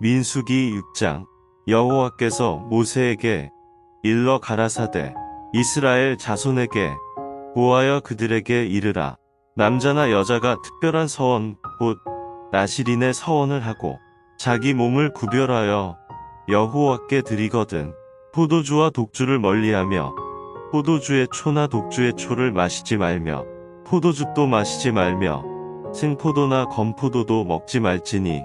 민수기 6장 여호와께서 모세에게 일러 가라사대 이스라엘 자손에게 보하여 그들에게 이르라. 남자나 여자가 특별한 서원 곧 나시린의 서원을 하고 자기 몸을 구별하여 여호와께 드리거든 포도주와 독주를 멀리하며 포도주의 초나 독주의 초를 마시지 말며 포도즙도 마시지 말며 생포도나 건포도도 먹지 말지니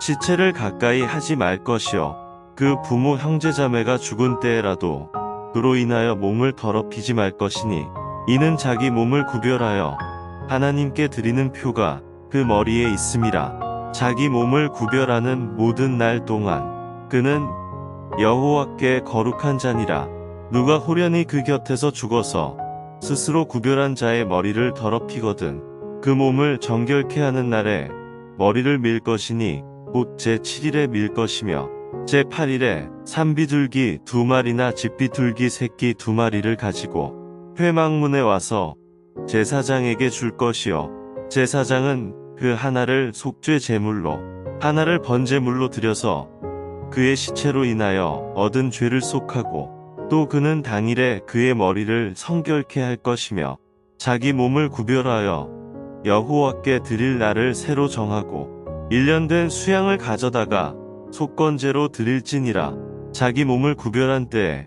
시체를 가까이 하지 말 것이요. 그 부모 형제자매가 죽은 때에라도 그로 인하여 몸을 더럽히지 말 것이니 이는 자기 몸을 구별하여 하나님께 드리는 표가 그 머리에 있음이라. 자기 몸을 구별하는 모든 날 동안 그는 여호와께 거룩한 자니라. 누가 호련히 그 곁에서 죽어서 스스로 구별한 자의 머리를 더럽히거든 그 몸을 정결케 하는 날에 머리를 밀 것이니 곧 제7일에 밀 것이며 제8일에 산비둘기 두 마리나 집비둘기 새끼 두 마리를 가지고 회막문에 와서 제사장에게 줄 것이요. 제사장은 그 하나를 속죄 제물로 하나를 번제물로 드려서 그의 시체로 인하여 얻은 죄를 속하고 또 그는 당일에 그의 머리를 성결케 할 것이며 자기 몸을 구별하여 여호와께 드릴 날을 새로 정하고 1년 된 수양을 가져다가 속건제로 드릴지니라. 자기 몸을 구별한 때에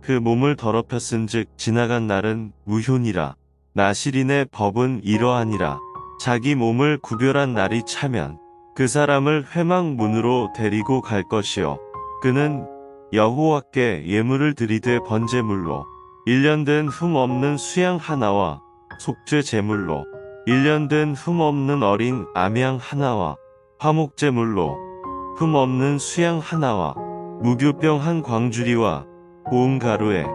그 몸을 더럽혔은즉 지나간 날은 무효니라. 나시린의 법은 이러하니라. 자기 몸을 구별한 날이 차면 그 사람을 회막문으로 데리고 갈 것이요. 그는 여호와께 예물을 드리되 번제물로 1년 된 흠 없는 수양 하나와 속죄 제물로 1년 된 흠 없는 어린 암양 하나와 화목 제물로 흠 없는 수양 하나와 무교병 한 광주리와 고운 가루에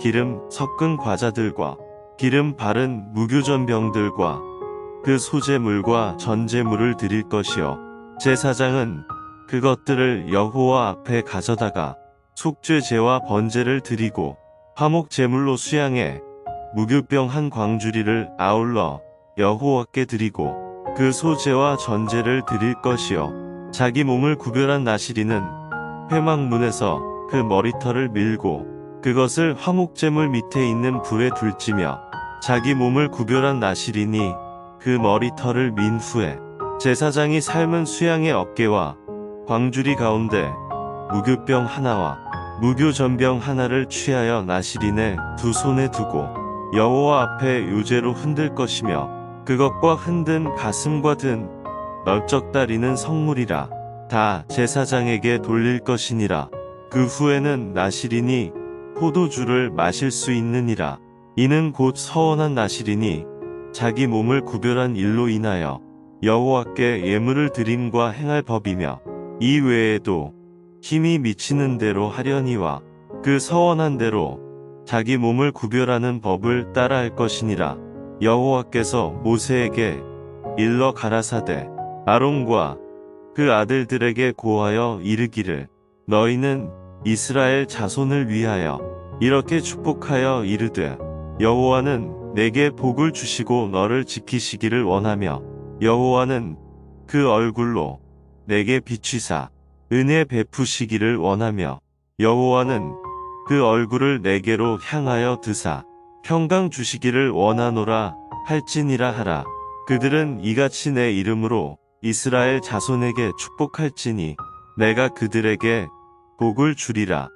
기름 섞은 과자들과 기름 바른 무교전병들과 그 소제물과 전제물을 드릴 것이요. 제사장은 그것들을 여호와 앞에 가져다가 속죄제와 번제를 드리고 화목 제물로 수양해 무교병 한 광주리를 아울러 여호와께 드리고 그 소제와 전제를 드릴 것이요. 자기 몸을 구별한 나시리는 회막문에서 그 머리털을 밀고 그것을 화목제물 밑에 있는 불에 둘지며 자기 몸을 구별한 나시리니 그 머리털을 민 후에 제사장이 삶은 수양의 어깨와 광주리 가운데 무교병 하나와 무교전병 하나를 취하여 나시린의 두 손에 두고 여호와 앞에 유제로 흔들 것이며 그것과 흔든 가슴과 든 넓적다리는 성물이라 다 제사장에게 돌릴 것이니라. 그 후에는 나시린이 포도주를 마실 수 있느니라. 이는 곧 서원한 나시린이 자기 몸을 구별한 일로 인하여 여호와께 예물을 드림과 행할 법이며 이 외에도 힘이 미치는 대로 하려니와 그 서원한 대로 자기 몸을 구별하는 법을 따라할 것이니라 여호와께서 모세에게 일러 가라사대 아론과 그 아들들에게 고하여 이르기를 너희는 이스라엘 자손을 위하여 이렇게 축복하여 이르되 여호와는 내게 복을 주시고 너를 지키시기를 원하며 여호와는 그 얼굴로 내게 비추사 은혜 베푸시기를 원하며 여호와는 그 얼굴을 내게로 향하여 드사 평강 주시기를 원하노라 할지니라 하라. 그들은 이같이 내 이름으로 이스라엘 자손에게 축복할지니 내가 그들에게 복을 주리라